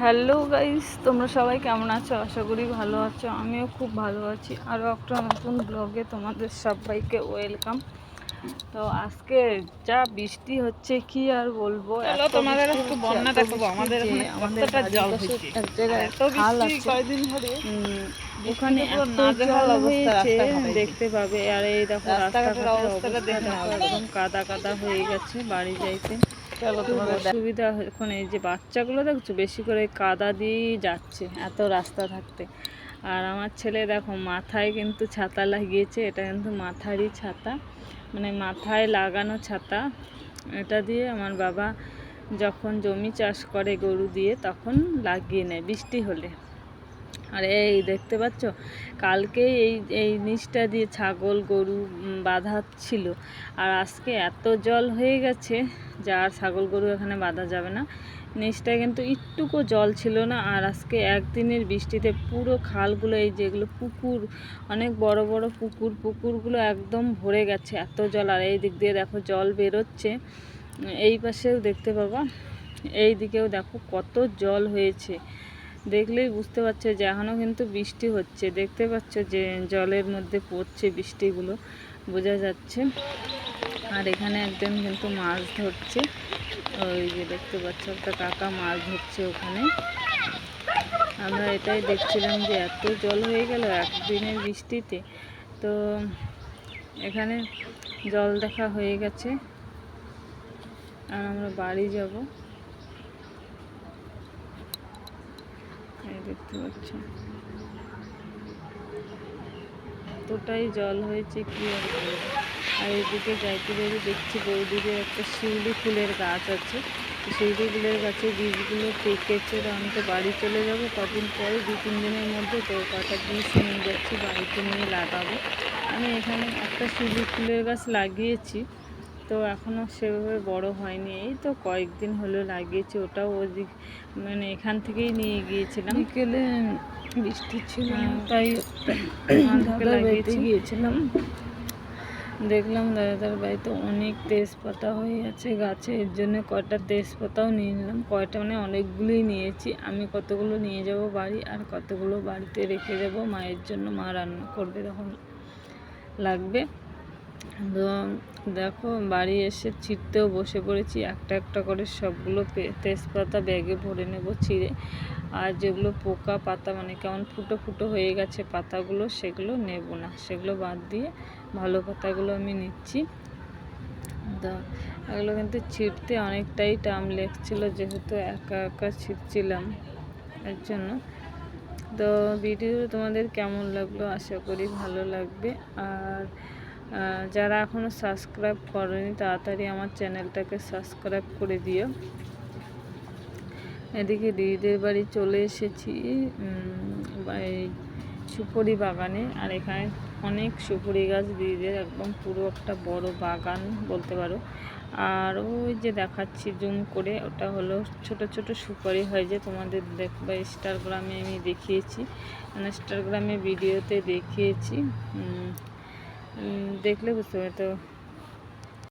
Hello guys তোমরা সবাই কেমন আছো? আশা করি ভালো আছো। আমিও খুব ভালো আছি। আরও একটা নতুন ব্লগে তোমাদের সবাইকে ওয়েলকাম তো আজকে যা বৃষ্টি হচ্ছে কি আর বলব? তোমাদের একটু বন্যা দেখাবো, আমাদের জল এক জায়গায় খাল আছে। ধরে? ওখানে জল হয়েছে দেখতে পাবে। আর এই দেখো রাস্তাঘাটের অবস্থাটা দেখো একদম কাদা কাদা হয়ে গেছে বাড়ি যাইতে। অসুবিধা এখন এই যে বাচ্চাগুলো দেখছ, বেশি করে কাদা দিয়েই যাচ্ছে এত রাস্তা থাকতে। আর আমার ছেলে দেখো, মাথায় কিন্তু ছাতা লাগিয়েছে, এটা কিন্তু মাথারই ছাতা মানে মাথায় লাগানো ছাতা। এটা দিয়ে আমার বাবা যখন জমি চাষ করে গরু দিয়ে, তখন লাগিয়ে নেয় বৃষ্টি হলে। আর এই দেখতে পাচ্ছ? কালকে এই এই নিচটা দিয়ে ছাগল, গরু বাঁধা ছিল। আর আজকে এত জল হয়ে গেছে যা আর ছাগল, গরু এখানে বাঁধা যাবে না। নিচটায় কিন্তু একটুকু জল ছিল না। আর আজকে একদিনের বৃষ্টিতে পুরো খালগুলো, এই যেগুলো পুকুর, অনেক বড় বড় পুকুর, পুকুরগুলো একদম ভরে গেছে এত জল। আর এই দিক দিয়ে দেখো জল বেরোচ্ছে। এই পাশেও দেখতে পাবা, এই দিকেও দেখো কত জল হয়েছে। দেখলেই বুঝতে পারছে যে এখনও কিন্তু বৃষ্টি হচ্ছে। দেখতে পাচ্ছ যে জলের মধ্যে পড়ছে বৃষ্টিগুলো, বোঝা যাচ্ছে। আর এখানে একজন কিন্তু মাছ ধরছে। ওই যে দেখতে পাচ্ছ, একটা কাকা মাছ ধরছে ওখানে। আমরা এটাই দেখছিলাম যে এত জল হয়ে গেল একদিনের বৃষ্টিতে। তো এখানে জল দেখা হয়ে গেছে। আর আমরা বাড়ি যাব এই দেখতে পাচ্ছ। এতটাই জল হয়েছে কি আর এদিকে যাইতে যাইতে দেখছি বৌদিদের একটা শিউলি ফুলের গাছ আছে। শিউলি ফুলের গাছের বীজগুলো পেকেছে, তো আমি তো বাড়ি চলে যাব। কদিন পরে দু, তিন দিনের মধ্যে তো কটা বীজ নিয়ে যাচ্ছি, বাড়িতে নিয়ে লাগাবো। আমি এখানে একটা শিউলি ফুলের গাছ লাগিয়েছি। তো এখনও সেভাবে বড় হয়নি। এই তো কয়েকদিন হলো লাগিয়েছি ওটাও ওদিক মানে এখান থেকেই নিয়ে গিয়েছিলাম। বিকেলে বৃষ্টি ছিল হ্যাঁ। তাই লাগিয়েছি। গিয়েছিলাম। দেখলাম দাদার বাড়িতে অনেক তেজপাতা হয়ে আছে গাছে এর জন্য কয়টা তেজপাতাও নিয়ে নিলাম। কয়টা মানে অনেকগুলোই নিয়েছি। আমি কতগুলো নিয়ে যাব বাড়ি আর কতগুলো বাড়িতে রেখে যাব মায়ের জন্য মা রান্না করবে তখন লাগবে। তো দেখো, বাড়ি এসে ছিঁড়তেও বসে পড়েছি। একটা একটা করে সবগুলো তেজপাতা ব্যাগে ভরে নেব ছিঁড়ে। আর যেগুলো পোকা পাতা মানে কেমন ফুটো ফুটো হয়ে গেছে পাতাগুলো, সেগুলো নেব না। সেগুলো বাদ দিয়ে ভালো পাতাগুলো আমি নিচ্ছি। তো এগুলো কিন্তু ছিঁড়তে অনেকটাই টাইম লেগছিল, যেহেতু একা একা ছিঁড়ছিলাম এর জন্য। তো ভিডিও তোমাদের কেমন লাগল? আশা করি ভালো লাগবে। আর যারা এখনও সাবস্ক্রাইব করেনি, তাড়াতাড়ি আমার চ্যানেলটাকে সাবস্ক্রাইব করে দিও। এদিকে দিদিদের বাড়ি চলে এসেছি সুপুরি বাগানে। আর এখানে অনেক সুপুরি গাছ, দিদিদের একদম পুরো একটা বড় বাগান বলতে পারো। আর ওই যে দেখাচ্ছি জুম করে, ওটা হলো ছোট ছোট সুপারি হয় যে তোমাদের দেখবা ইনস্টাগ্রামে আমি দেখিয়েছি। ইনস্টাগ্রামে ভিডিওতে দেখিয়েছি দেখলে বুঝতে পারবে তো